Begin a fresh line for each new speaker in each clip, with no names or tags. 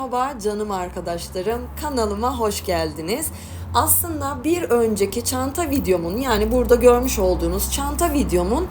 Merhaba canım arkadaşlarım, kanalıma hoş geldiniz. Aslında bir önceki çanta videomun yani burada görmüş olduğunuz çanta videomun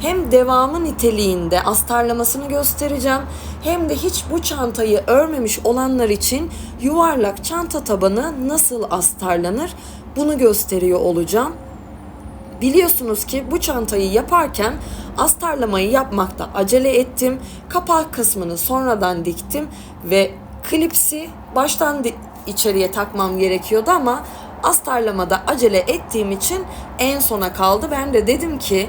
hem devamı niteliğinde astarlamasını göstereceğim hem de hiç bu çantayı örmemiş olanlar için yuvarlak çanta tabanı nasıl astarlanır bunu gösteriyor olacağım. Biliyorsunuz ki bu çantayı yaparken astarlamayı yapmakta acele ettim. Kapak kısmını sonradan diktim ve klipsi baştan içeriye takmam gerekiyordu ama astarlamada acele ettiğim için en sona kaldı. Ben de dedim ki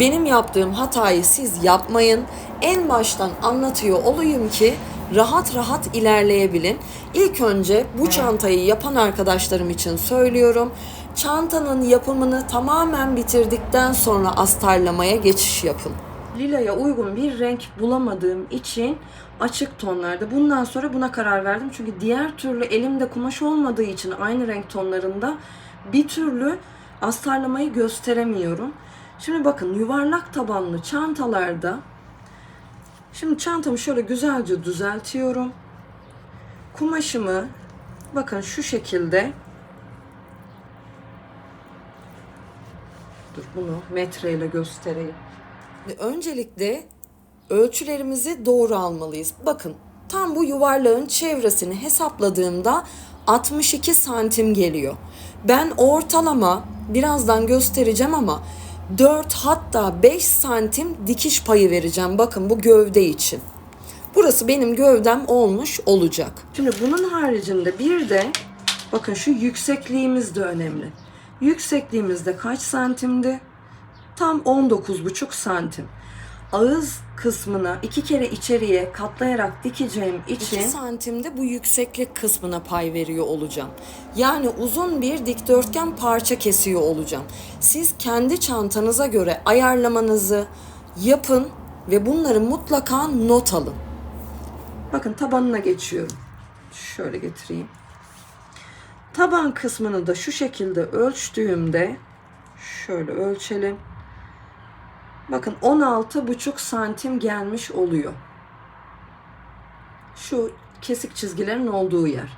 benim yaptığım hatayı siz yapmayın. En baştan anlatıyor olayım ki rahat rahat ilerleyebilin. İlk önce bu çantayı yapan arkadaşlarım için söylüyorum. Çantanın yapımını tamamen bitirdikten sonra astarlamaya geçiş yapın. Lila'ya uygun bir renk bulamadığım için açık tonlarda. Bundan sonra buna karar verdim. Çünkü diğer türlü elimde kumaş olmadığı için aynı renk tonlarında bir türlü astarlamayı gösteremiyorum. Şimdi bakın yuvarlak tabanlı çantalarda Şimdi çantamı şöyle güzelce düzeltiyorum. Kumaşımı bakın şu şekilde Dur bunu metreyle göstereyim. Öncelikle ölçülerimizi doğru almalıyız. Bakın tam bu yuvarlağın çevresini hesapladığımda 62 santim geliyor. Ben ortalama birazdan göstereceğim ama 4 hatta 5 santim dikiş payı vereceğim. Bakın bu gövde için. Burası benim gövdem olmuş olacak. Şimdi bunun haricinde bir de bakın şu yüksekliğimiz de önemli. Yüksekliğimiz de kaç santimdi? Tam 19,5 santim. Ağız kısmına iki kere içeriye katlayarak dikeceğim için 2 santimde bu yükseklik kısmına pay veriyor olacağım. Yani uzun bir dikdörtgen parça kesiyor olacağım. Siz kendi çantanıza göre ayarlamanızı yapın ve bunları mutlaka not alın. Bakın tabanına geçiyorum. Şöyle getireyim. Taban kısmını da şu şekilde ölçtüğümde şöyle ölçelim. Bakın 16,5 santim gelmiş oluyor. Şu kesik çizgilerin olduğu yer.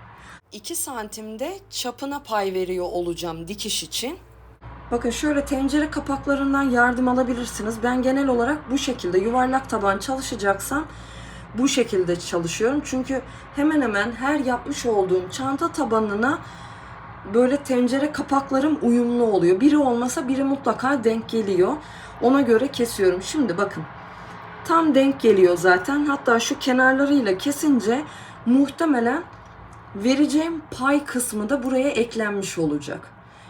2 santimde çapına pay veriyor olacağım dikiş için. Bakın şöyle tencere kapaklarından yardım alabilirsiniz. Ben genel olarak bu şekilde yuvarlak taban çalışacaksam bu şekilde çalışıyorum. Çünkü hemen hemen her yapmış olduğum çanta tabanına böyle tencere kapaklarım uyumlu oluyor. Biri olmasa biri mutlaka denk geliyor. Ona göre kesiyorum. Şimdi bakın. Tam denk geliyor zaten. Hatta şu kenarlarıyla kesince muhtemelen vereceğim pay kısmı da buraya eklenmiş olacak.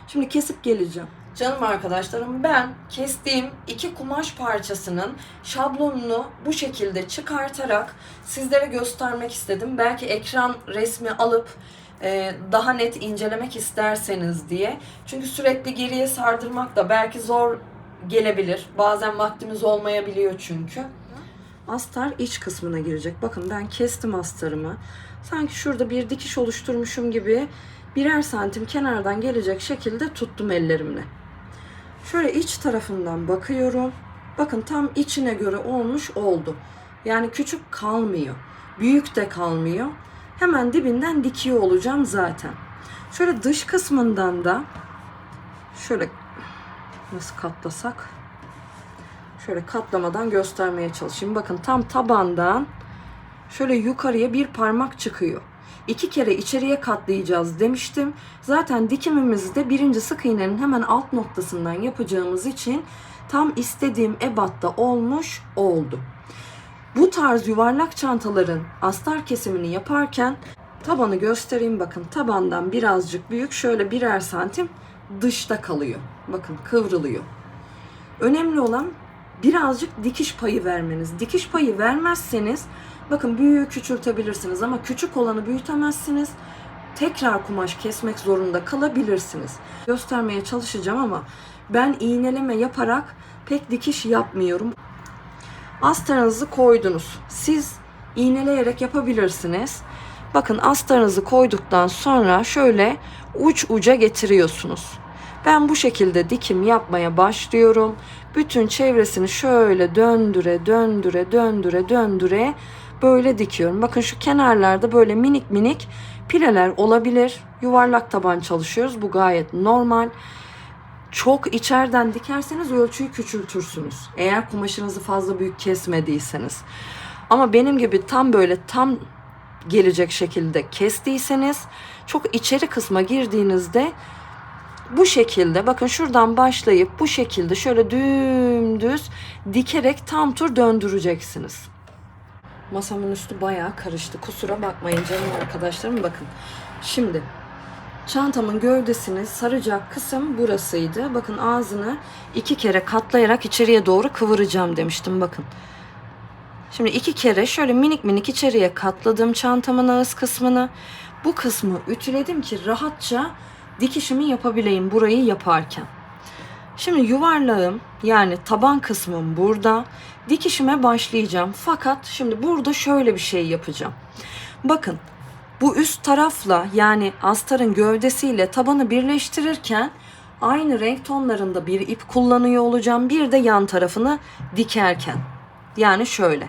Şimdi kesip geleceğim. Canım arkadaşlarım ben kestiğim iki kumaş parçasının şablonunu bu şekilde çıkartarak sizlere göstermek istedim. Belki ekran resmi alıp e, daha net incelemek isterseniz diye. Çünkü sürekli geriye sardırmak da belki zor gelebilir. Bazen vaktimiz olmayabiliyor çünkü. Astar iç kısmına girecek. Bakın ben kestim astarımı. Sanki şurada bir dikiş oluşturmuşum gibi birer santim kenardan gelecek şekilde tuttum ellerimle. Şöyle iç tarafından bakıyorum. Bakın tam içine göre olmuş oldu. Yani küçük kalmıyor. Büyük de kalmıyor. Hemen dibinden dikiyor olacağım zaten. Şöyle dış kısmından da şöyle nasıl katlasak şöyle katlamadan göstermeye çalışayım. Bakın tam tabandan şöyle yukarıya bir parmak çıkıyor. İki kere içeriye katlayacağız demiştim. Zaten dikimimizi de birinci sık iğnenin hemen alt noktasından yapacağımız için tam istediğim ebatta olmuş oldu. Bu tarz yuvarlak çantaların astar kesimini yaparken tabanı göstereyim bakın tabandan birazcık büyük şöyle birer santim dışta kalıyor. Bakın kıvrılıyor. Önemli olan birazcık dikiş payı vermeniz. Dikiş payı vermezseniz bakın büyüğü küçültebilirsiniz ama küçük olanı büyütemezsiniz. Tekrar kumaş kesmek zorunda kalabilirsiniz. Göstermeye çalışacağım ama ben iğneleme yaparak pek dikiş yapmıyorum. Astarınızı koydunuz. Siz iğneleyerek yapabilirsiniz. Bakın astarınızı koyduktan sonra şöyle uç uca getiriyorsunuz. Ben bu şekilde dikim yapmaya başlıyorum. Bütün çevresini şöyle döndüre döndüre döndüre döndüre böyle dikiyorum. Bakın şu kenarlarda böyle minik minik pileler olabilir. Yuvarlak taban çalışıyoruz. Bu gayet normal. Çok içeriden dikerseniz ölçüyü küçültürsünüz. Eğer kumaşınızı fazla büyük kesmediyseniz. Ama benim gibi tam böyle tam gelecek şekilde kestiyseniz çok içeri kısma girdiğinizde bu şekilde bakın şuradan başlayıp bu şekilde şöyle dümdüz dikerek tam tur döndüreceksiniz. Masamın üstü bayağı karıştı. Kusura bakmayın canım arkadaşlarım bakın. Şimdi çantamın gövdesini saracak kısım burasıydı. Bakın ağzını iki kere katlayarak içeriye doğru kıvıracağım demiştim bakın. Şimdi iki kere şöyle minik minik içeriye katladım çantamın ağız kısmını. Bu kısmı ütüledim ki rahatça dikişimi yapabileyim burayı yaparken. Şimdi yuvarlağım yani taban kısmım burada. Dikişime başlayacağım. Fakat şimdi burada şöyle bir şey yapacağım. Bakın bu üst tarafla yani astarın gövdesiyle tabanı birleştirirken aynı renk tonlarında bir ip kullanıyor olacağım. Bir de yan tarafını dikerken. Yani şöyle.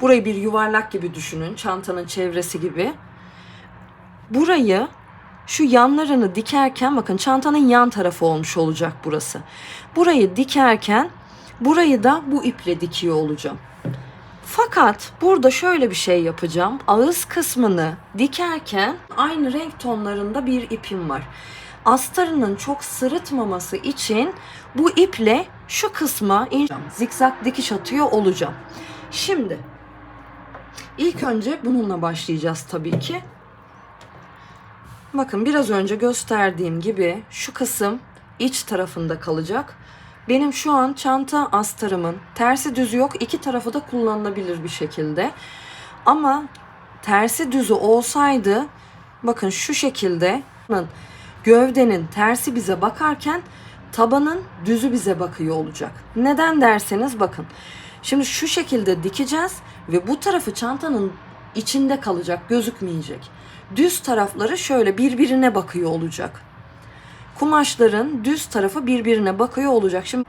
Burayı bir yuvarlak gibi düşünün. Çantanın çevresi gibi. Burayı şu yanlarını dikerken bakın çantanın yan tarafı olmuş olacak burası. Burayı dikerken burayı da bu iple dikiyor olacağım. Fakat burada şöyle bir şey yapacağım. Ağız kısmını dikerken aynı renk tonlarında bir ipim var. Astarının çok sırıtmaması için bu iple şu kısma. Zikzak dikiş atıyor olacağım. Şimdi ilk önce bununla başlayacağız tabii ki. Bakın biraz önce gösterdiğim gibi şu kısım iç tarafında kalacak. Benim şu an çanta astarımın tersi düzü yok. iki tarafı da kullanılabilir bir şekilde. Ama tersi düzü olsaydı bakın şu şekilde gövdenin tersi bize bakarken tabanın düzü bize bakıyor olacak. Neden derseniz bakın. Şimdi şu şekilde dikeceğiz ve bu tarafı çantanın içinde kalacak, gözükmeyecek. Düz tarafları şöyle birbirine bakıyor olacak. Kumaşların düz tarafı birbirine bakıyor olacak. Şimdi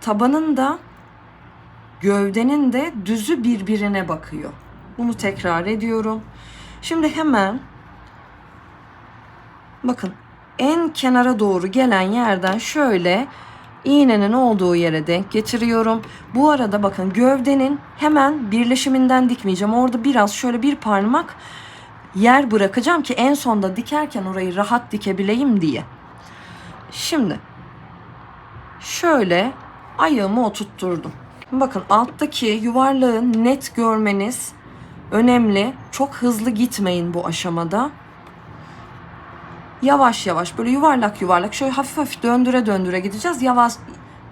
tabanın da gövdenin de düzü birbirine bakıyor. Bunu tekrar ediyorum. Şimdi hemen bakın en kenara doğru gelen yerden şöyle iğnenin olduğu yere denk getiriyorum. Bu arada bakın gövdenin hemen birleşiminden dikmeyeceğim. Orada biraz şöyle bir parmak yer bırakacağım ki en sonda dikerken orayı rahat dikebileyim diye. Şimdi şöyle ayağımı oturtturdum. Bakın alttaki yuvarlağı net görmeniz önemli. Çok hızlı gitmeyin bu aşamada. Yavaş yavaş böyle yuvarlak yuvarlak şöyle hafif hafif döndüre döndüre gideceğiz. Yavaş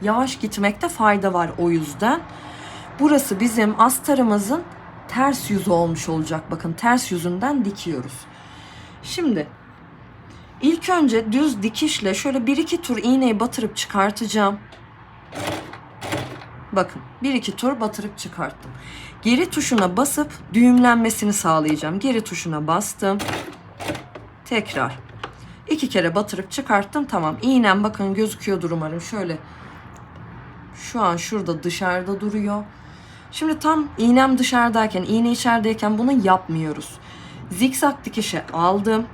yavaş gitmekte fayda var o yüzden. Burası bizim astarımızın ters yüzü olmuş olacak. Bakın ters yüzünden dikiyoruz. Şimdi ilk önce düz dikişle şöyle bir iki tur iğneyi batırıp çıkartacağım. Bakın bir iki tur batırıp çıkarttım. Geri tuşuna basıp düğümlenmesini sağlayacağım. Geri tuşuna bastım. Tekrar. iki kere batırıp çıkarttım. Tamam. İğnem bakın gözüküyordur umarım. Şöyle şu an şurada dışarıda duruyor. Şimdi tam iğnem dışarıdayken, iğne içerideyken bunu yapmıyoruz. Zikzak dikişe aldım.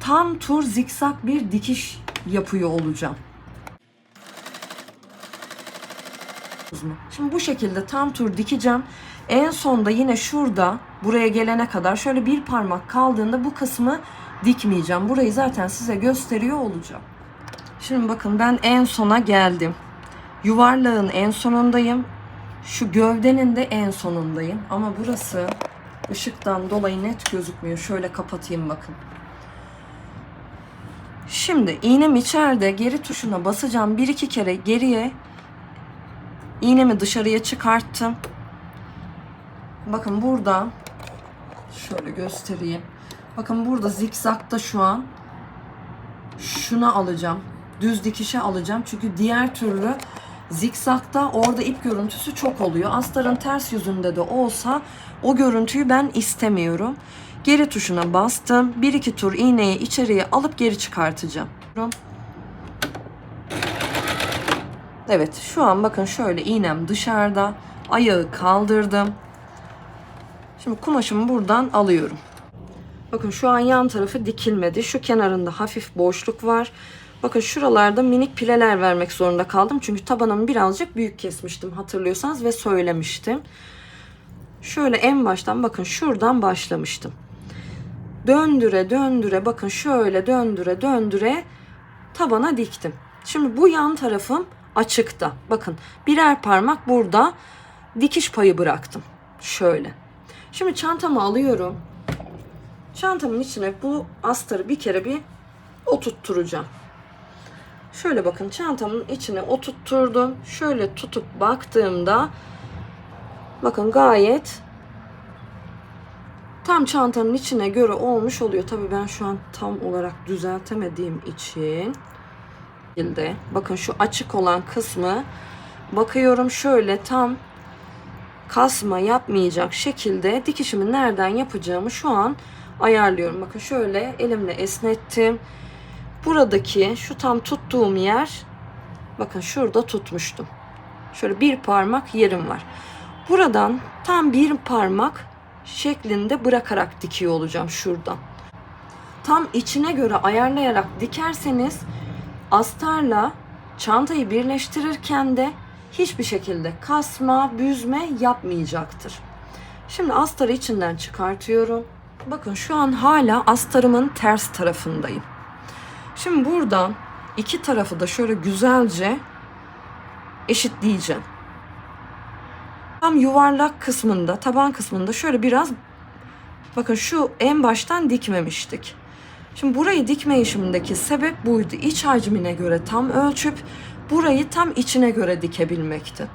Tam tur zikzak bir dikiş yapıyor olacağım. Şimdi bu şekilde tam tur dikeceğim. En sonda yine şurada buraya gelene kadar şöyle bir parmak kaldığında bu kısmı dikmeyeceğim. Burayı zaten size gösteriyor olacağım. Şimdi bakın ben en sona geldim. Yuvarlağın en sonundayım. Şu gövdenin de en sonundayım. Ama burası ışıktan dolayı net gözükmüyor. Şöyle kapatayım bakın. Şimdi iğnem içeride geri tuşuna basacağım. Bir iki kere geriye iğnemi dışarıya çıkarttım. Bakın burada şöyle göstereyim. Bakın burada zikzakta şu an şunu alacağım. Düz dikişe alacağım. Çünkü diğer türlü Zikzakta orada ip görüntüsü çok oluyor. Astarın ters yüzünde de olsa o görüntüyü ben istemiyorum. Geri tuşuna bastım. Bir iki tur iğneyi içeriye alıp geri çıkartacağım. Evet şu an bakın şöyle iğnem dışarıda. Ayağı kaldırdım. Şimdi kumaşımı buradan alıyorum. Bakın şu an yan tarafı dikilmedi. Şu kenarında hafif boşluk var. Bakın şuralarda minik pileler vermek zorunda kaldım. Çünkü tabanımı birazcık büyük kesmiştim hatırlıyorsanız ve söylemiştim. Şöyle en baştan bakın şuradan başlamıştım. Döndüre döndüre bakın şöyle döndüre döndüre tabana diktim. Şimdi bu yan tarafım açıkta. Bakın birer parmak burada dikiş payı bıraktım. Şöyle. Şimdi çantamı alıyorum. Çantamın içine bu astarı bir kere bir oturtturacağım. Şöyle bakın çantamın içine oturtturdum. Şöyle tutup baktığımda bakın gayet tam çantanın içine göre olmuş oluyor. Tabii ben şu an tam olarak düzeltemediğim için şekilde bakın şu açık olan kısmı bakıyorum şöyle tam kasma yapmayacak şekilde dikişimi nereden yapacağımı şu an ayarlıyorum. Bakın şöyle elimle esnettim. Buradaki şu tam tuttuğum yer bakın şurada tutmuştum. Şöyle bir parmak yerim var. Buradan tam bir parmak şeklinde bırakarak dikiyor olacağım şuradan. Tam içine göre ayarlayarak dikerseniz astarla çantayı birleştirirken de hiçbir şekilde kasma, büzme yapmayacaktır. Şimdi astarı içinden çıkartıyorum. Bakın şu an hala astarımın ters tarafındayım. Şimdi buradan iki tarafı da şöyle güzelce eşitleyeceğim. Tam yuvarlak kısmında, taban kısmında şöyle biraz bakın şu en baştan dikmemiştik. Şimdi burayı dikme işimdeki sebep buydu. İç hacmine göre tam ölçüp burayı tam içine göre dikebilmekti.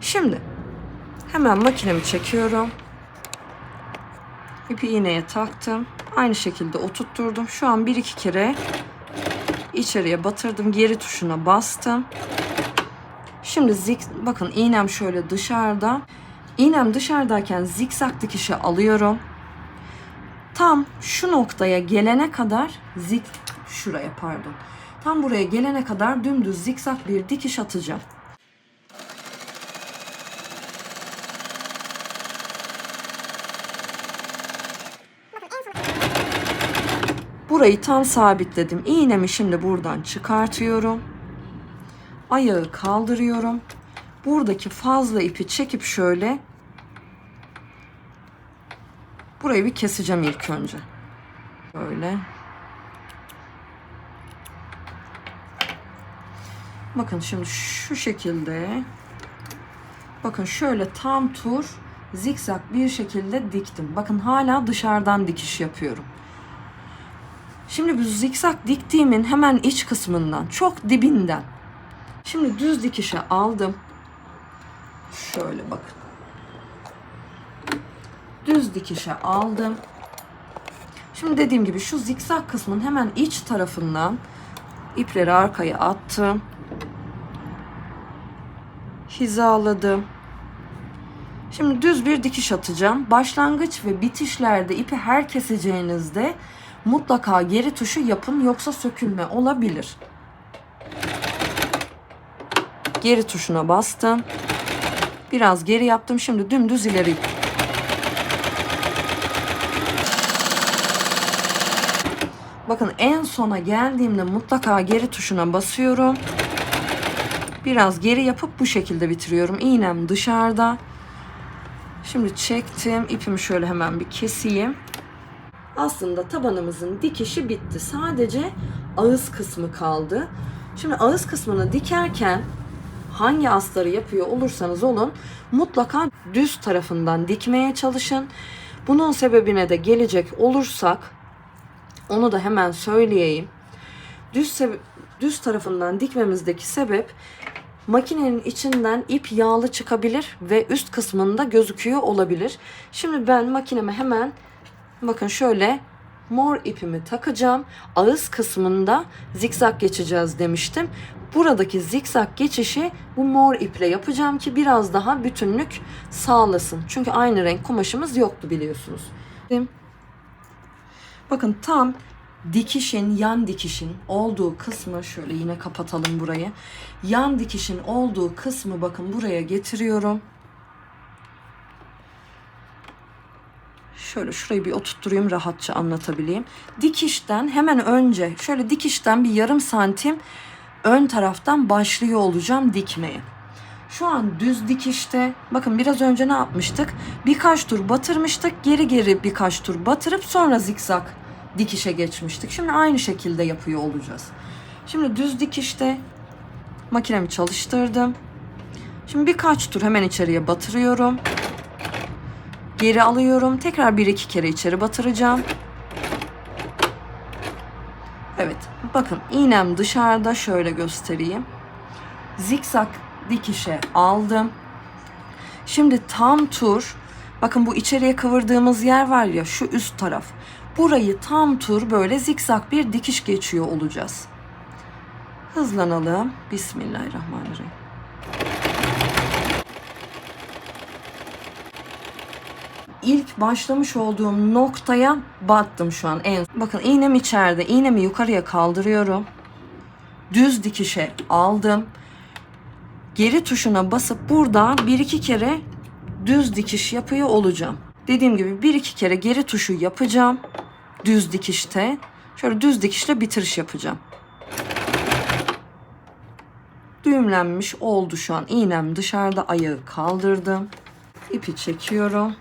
Şimdi hemen makinemi çekiyorum. İpi iğneye taktım. Aynı şekilde oturtturdum. Şu an bir iki kere içeriye batırdım. Geri tuşuna bastım. Şimdi zik, bakın iğnem şöyle dışarıda. İğnem dışarıdayken zikzak dikişi alıyorum. Tam şu noktaya gelene kadar zik şuraya pardon. Tam buraya gelene kadar dümdüz zikzak bir dikiş atacağım. Burayı tam sabitledim. İğnemi şimdi buradan çıkartıyorum. Ayağı kaldırıyorum. Buradaki fazla ipi çekip şöyle burayı bir keseceğim ilk önce. Böyle. Bakın şimdi şu şekilde bakın şöyle tam tur zikzak bir şekilde diktim. Bakın hala dışarıdan dikiş yapıyorum. Şimdi bu zikzak diktiğimin hemen iç kısmından, çok dibinden. Şimdi düz dikişe aldım. Şöyle bakın. Düz dikişe aldım. Şimdi dediğim gibi şu zikzak kısmın hemen iç tarafından ipleri arkaya attım. Hizaladım. Şimdi düz bir dikiş atacağım. Başlangıç ve bitişlerde ipi her keseceğinizde mutlaka geri tuşu yapın yoksa sökülme olabilir. Geri tuşuna bastım. Biraz geri yaptım. Şimdi dümdüz ileri. Bakın en sona geldiğimde mutlaka geri tuşuna basıyorum. Biraz geri yapıp bu şekilde bitiriyorum. İğnem dışarıda. Şimdi çektim. İpimi şöyle hemen bir keseyim. Aslında tabanımızın dikişi bitti. Sadece ağız kısmı kaldı. Şimdi ağız kısmını dikerken hangi astarı yapıyor olursanız olun mutlaka düz tarafından dikmeye çalışın. Bunun sebebine de gelecek olursak onu da hemen söyleyeyim. Düz düz tarafından dikmemizdeki sebep makinenin içinden ip yağlı çıkabilir ve üst kısmında gözüküyor olabilir. Şimdi ben makineme hemen bakın şöyle mor ipimi takacağım. Ağız kısmında zikzak geçeceğiz demiştim. Buradaki zikzak geçişi bu mor iple yapacağım ki biraz daha bütünlük sağlasın. Çünkü aynı renk kumaşımız yoktu biliyorsunuz. Bakın tam dikişin, yan dikişin olduğu kısmı şöyle yine kapatalım burayı. Yan dikişin olduğu kısmı bakın buraya getiriyorum. Şöyle şurayı bir oturtturayım rahatça anlatabileyim. Dikişten hemen önce şöyle dikişten bir yarım santim ön taraftan başlıyor olacağım dikmeye. Şu an düz dikişte bakın biraz önce ne yapmıştık? Birkaç tur batırmıştık. Geri geri birkaç tur batırıp sonra zikzak dikişe geçmiştik. Şimdi aynı şekilde yapıyor olacağız. Şimdi düz dikişte makinemi çalıştırdım. Şimdi birkaç tur hemen içeriye batırıyorum. Geri alıyorum. Tekrar bir iki kere içeri batıracağım. Evet. Bakın iğnem dışarıda şöyle göstereyim. Zikzak dikişe aldım. Şimdi tam tur bakın bu içeriye kıvırdığımız yer var ya şu üst taraf. Burayı tam tur böyle zikzak bir dikiş geçiyor olacağız. Hızlanalım. Bismillahirrahmanirrahim. İlk başlamış olduğum noktaya battım şu an. En bakın iğnem içeride. İğnemi yukarıya kaldırıyorum. Düz dikişe aldım geri tuşuna basıp burada bir iki kere düz dikiş yapıyor olacağım. Dediğim gibi bir iki kere geri tuşu yapacağım. Düz dikişte. Şöyle düz dikişle bitiriş yapacağım. Düğümlenmiş oldu şu an. İğnem dışarıda ayağı kaldırdım. İpi çekiyorum.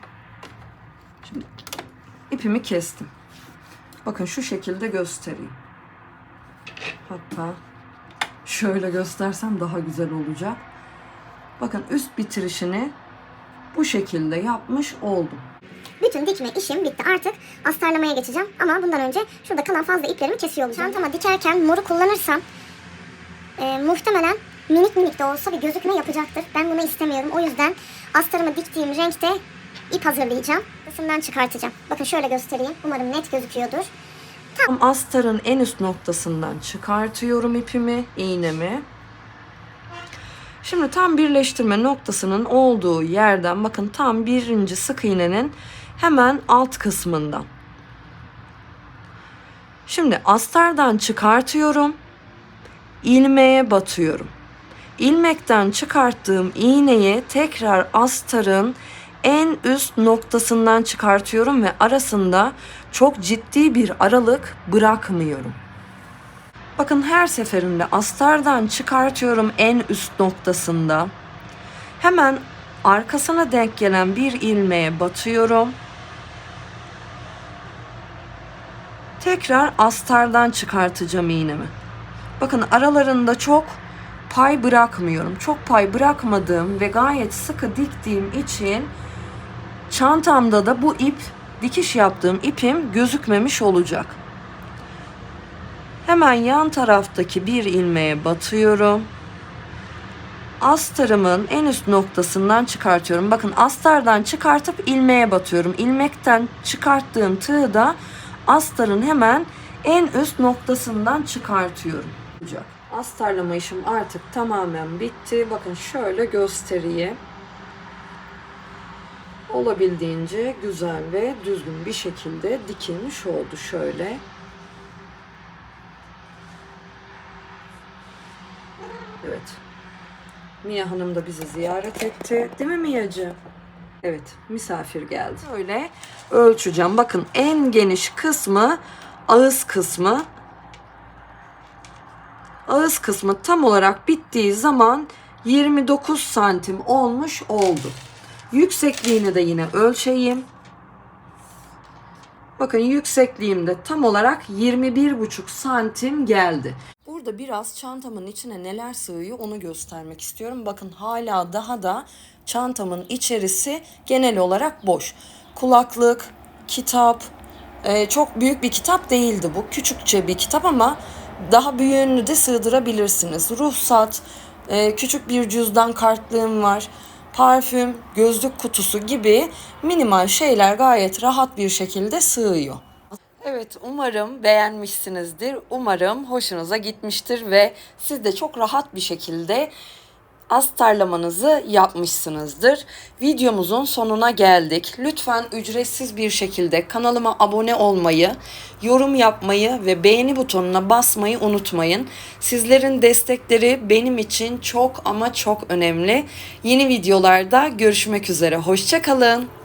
İpimi kestim. Bakın şu şekilde göstereyim. Hatta şöyle göstersem daha güzel olacak. Bakın üst bitirişini bu şekilde yapmış oldum.
Bütün dikme işim bitti. Artık astarlamaya geçeceğim. Ama bundan önce şurada kalan fazla iplerimi kesiyor olacağım. Çantama dikerken moru kullanırsam e, muhtemelen minik minik de olsa bir gözükme yapacaktır. Ben bunu istemiyorum. O yüzden astarımı diktiğim renkte ip hazırlayacağım. Kısımdan çıkartacağım. Bakın şöyle göstereyim. Umarım net gözüküyordur.
Tam astarın en üst noktasından çıkartıyorum ipimi, iğnemi. Şimdi tam birleştirme noktasının olduğu yerden bakın tam birinci sık iğnenin hemen alt kısmından. Şimdi astardan çıkartıyorum. ilmeğe batıyorum. İlmekten çıkarttığım iğneyi tekrar astarın en üst noktasından çıkartıyorum ve arasında çok ciddi bir aralık bırakmıyorum. Bakın her seferinde astardan çıkartıyorum en üst noktasında. Hemen arkasına denk gelen bir ilmeğe batıyorum. Tekrar astardan çıkartacağım iğnemi. Bakın aralarında çok pay bırakmıyorum. Çok pay bırakmadığım ve gayet sıkı diktiğim için çantamda da bu ip dikiş yaptığım ipim gözükmemiş olacak. Hemen yan taraftaki bir ilmeğe batıyorum. Astarımın en üst noktasından çıkartıyorum. Bakın astardan çıkartıp ilmeğe batıyorum. İlmekten çıkarttığım tığı da astarın hemen en üst noktasından çıkartıyorum. Astarlama işim artık tamamen bitti. Bakın şöyle göstereyim olabildiğince güzel ve düzgün bir şekilde dikilmiş oldu şöyle. Evet. Mia Hanım da bizi ziyaret etti. Değil mi Mia'cığım? Evet, misafir geldi. Öyle ölçeceğim. Bakın en geniş kısmı ağız kısmı. Ağız kısmı tam olarak bittiği zaman 29 santim olmuş oldu. Yüksekliğini de yine ölçeyim. Bakın yüksekliğim de tam olarak 21,5 santim geldi. Burada biraz çantamın içine neler sığıyor onu göstermek istiyorum. Bakın hala daha da çantamın içerisi genel olarak boş. Kulaklık, kitap, e, çok büyük bir kitap değildi bu. Küçükçe bir kitap ama daha büyüğünü de sığdırabilirsiniz. Ruhsat, e, küçük bir cüzdan kartlığım var parfüm, gözlük kutusu gibi minimal şeyler gayet rahat bir şekilde sığıyor. Evet umarım beğenmişsinizdir. Umarım hoşunuza gitmiştir ve siz de çok rahat bir şekilde astarlamanızı yapmışsınızdır. Videomuzun sonuna geldik. Lütfen ücretsiz bir şekilde kanalıma abone olmayı, yorum yapmayı ve beğeni butonuna basmayı unutmayın. Sizlerin destekleri benim için çok ama çok önemli. Yeni videolarda görüşmek üzere. Hoşçakalın.